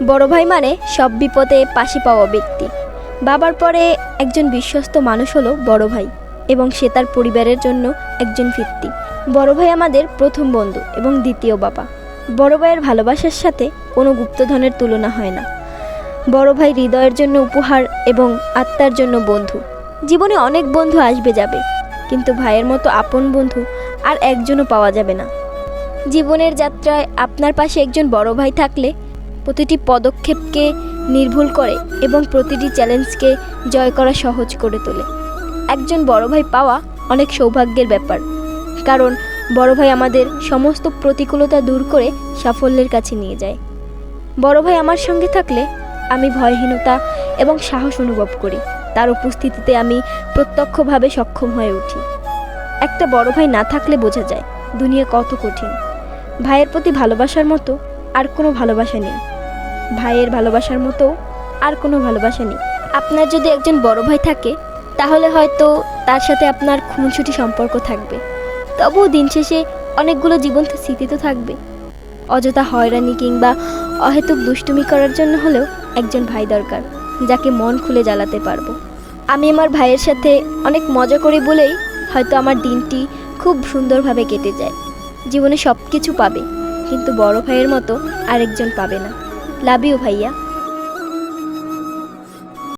বড় ভাই মানে সব বিপদে পাশে পাওয়া ব্যক্তি। বাবার পরে একজন বিশ্বস্ত মানুষ হলো বড় ভাই এবং সে তার পরিবারের জন্য একজন ভিত্তি বড় ভাই আমাদের প্রথম বন্ধু এবং দ্বিতীয় বাবা। বড় ভাইয়ের ভালোবাসার সাথে কোনো গুপ্তধনের তুলনা হয় না। বড় ভাই হৃদয়ের জন্য উপহার এবং আত্মার জন্য বন্ধু। জীবনে অনেক বন্ধু আসবে যাবে, কিন্তু ভাইয়ের মতো আপন বন্ধু আর একজনও পাওয়া যাবে না। জীবনের যাত্রায় আপনার পাশে একজন বড় ভাই থাকলে প্রতিটি পদক্ষেপকে নির্ভুল করে এবং প্রতিটি চ্যালেঞ্জকে জয় করা সহজ করে তোলে। একজন বড় ভাই পাওয়া অনেক সৌভাগ্যের ব্যাপার। কারণ বড় ভাই আমাদের সমস্ত প্রতিকূলতা দূর করে সাফল্যের কাছে নিয়ে যায়। বড় ভাই আমার সঙ্গে থাকলে আমি ভয়হীনতা এবং সাহস অনুভব করি। তার উপস্থিতিতে আমি প্রত্যক্ষভাবে সক্ষম হয়ে উঠি। একটা বড় ভাই না থাকলে বোঝা যায়, দুনিয়া কত কঠিন। ভাইয়ের প্রতি ভালোবাসার মতো আর কোনো ভালোবাসা নেই। ভাইয়ের ভালোবাসার মতো আর কোনো ভালোবাসা নেই। আপনার যদি একজন বড় ভাই থাকে, তাহলে হয়তো তার সাথে আপনার খুনসুটি সম্পর্ক থাকবে। তবুও দিন শেষে অনেকগুলো জীবন্ত স্মৃতি তো থাকবে। অযথা হয়রানি কিংবা অহেতুক দুষ্টুমি করার জন্য হলেও একজন ভাই দরকার, যাকে মন খুলে জ্বালাতে পারব। আমি আমার ভাইয়ের সাথে অনেক মজা করি বলেই হয়তো আমার দিনটি খুব সুন্দরভাবে কেটে যায়। জীবনে সব কিছু পাবে, কিন্তু বড় ভাইয়ের মতো আরেকজন পাবে না। লাভ ইউ ভাইয়া।